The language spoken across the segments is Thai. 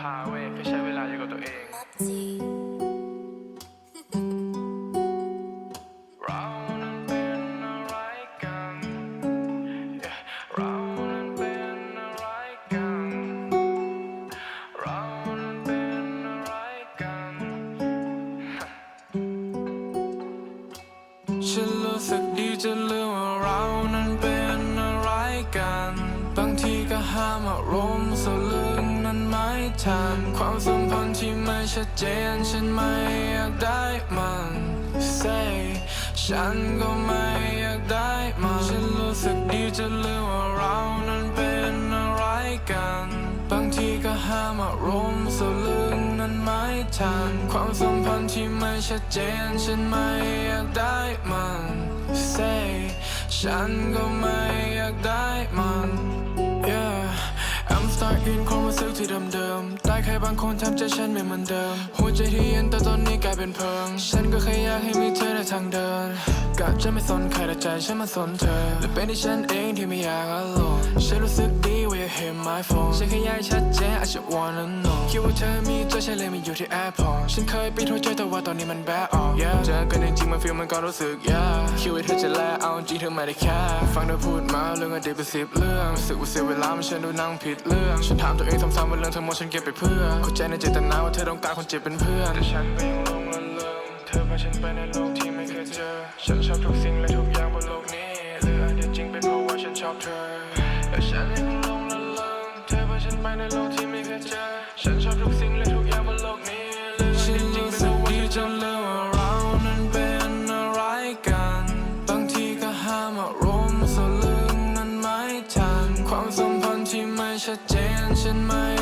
พาเว้ยไปใช้เวลาอยู่กับตัวเอง เราเป็นอะไรกัน ฉันรู้สึกดีจะลืมว่าเราเป็นอะไรกัน บางทีก็ห้ามอารมณ์เสลือ ไม่ทันความสัมพันธ์ที่ไม่ชัดเจน ฉันไม่อยากได้มัน Say ฉันก็ไม่อยากได้มันฉันรู้สึกดีจนลืมว่าเรานั้นเป็นอะไรกัน บางทีก็ห้ามอารมณ์สลึกนั้นไม่ทัน ความสัมพันธ์ที่ไม่ชัดเจน ฉันไม่อยากได้มัน Say ฉันก็ไม่อยากได้มัน Yeah I'm stuck in ความรู้สึกที่เดิมๆได้ใคร บางคนทำใจฉันไม่เหมือนเดิม หัวใจที่เย็นแต่ตอนนี้กลายเป็นเพลิง ฉันก็แค่อยากให้มีเธอในทางเดินกะจะไม่สนใครแต่ใจฉันมาสนเธอ และเป็นที่ฉันเองที่ไม่อยากอารมณ์ฉันรู้สึกดี เห็น my phone ฉันแค่อยากให้ชัดเจน I just wanna know คิดว่าเธอมีใจฉันเลยมาอยู่ที่ airport ฉันเคยปิดหัวใจแต่ว่าตอนนี้มันแบออก yeah เจอกันจริงๆมัน feel มันก็รู้สึก yeah คิดว่าเธอจะแลเอาจริงเธอไม่ได้แค่ฟังเธอพูดมาเรื่องอดีตเป็นสิบเรื่องรู้สึกว่าเสียเวลามันฉันดูนั่งผิดเรื่อง ฉันถามตัวเองซ้ำๆว่าเรื่องทั้งหมดฉันเก็บไปเพื่อเข้าใจในเจตนาว่าเธอต้องการคนเจ็บเป็นเพื่อนแต่ฉันก็ยังหลงละเลงเธอพาฉันไปในโลกที่ไม่เคยเจอฉันชอบทุกสิ่งและทุกอย่างบนโลกนี้หรืออาจจะจริงเป็นเพราะว่าฉันชอบเธอแในโลกที่ไม่เคยเจอฉันชอบทุกสิ่งและทุกอย่างบนโลกนี้หรืออาจจะจริงเป็นเพราะว่าฉันชอบเธอเรานั้นเป็นอะไรกันบางทีก็ห้ามอารมณ์ส่วนลึกนั้นไม่ทันความสัมพันธ์ที่ไม่ชัดเจนฉันไม่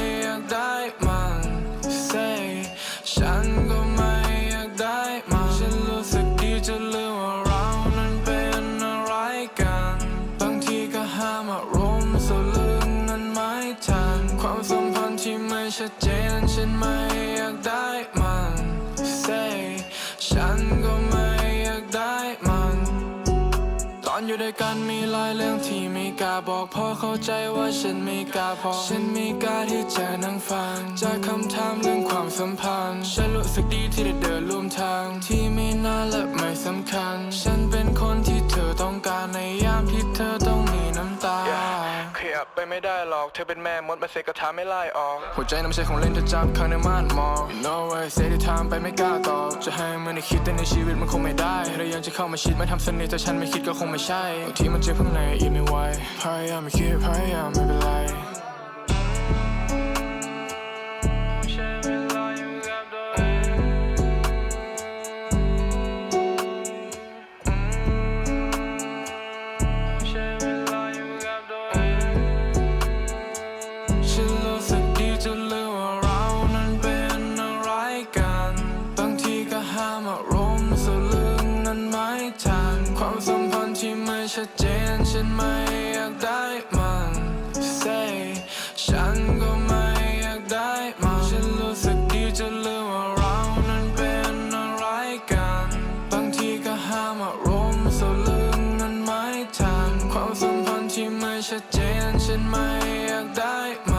ชัดเจนฉันไม่อยากได้มัน Say ฉันก็ไม่อยากได้มัน ตอนอยู่ด้วยกันมีหลายเรื่องที่ไม่กล้าบอกพราะเข้าใจว่าฉันไม่กล้าพอ ฉันไม่กล้าที่จะนั่งฟัง จากคำถามเรื่องความสัมพันธ์ ฉันรู้สึกดีที่ได้เดินร่วมทางที่ไม่น่าและไม่สำคัญ ไปไม่ได้หรอกเธอเป็นแม่มดมาเสกกระทาไม่ไล่ออกหัวใจน้ำใช่ของเล่นเธอจับข้างในม่านมอง No way เสียที่ทางไปไม่กล้าตอบจะให้มันในคิดแต่ในชีวิตมันคงไม่ได้เรายังจะเข้ามาชิดมาทำสนิทแต่ฉันไม่คิดก็คงไม่ใช่บางทีมันเจ็บข้างในอีกไม่ไหวพยายามไม่คิดพยายามไม่เป็นไร นฉันไม่อยากได้มัน Say ฉันก็ไม่อยากได้มันฉันรู้สึกดีจนลืมว่าเรานั้นเป็นอะไรกัน บางทีก็ห้ามอารมณ์สลืมนั้นไม่ทัน ความสัมพันธ์ที่ไม่ชัดเจนฉันไม่อยากได้มัน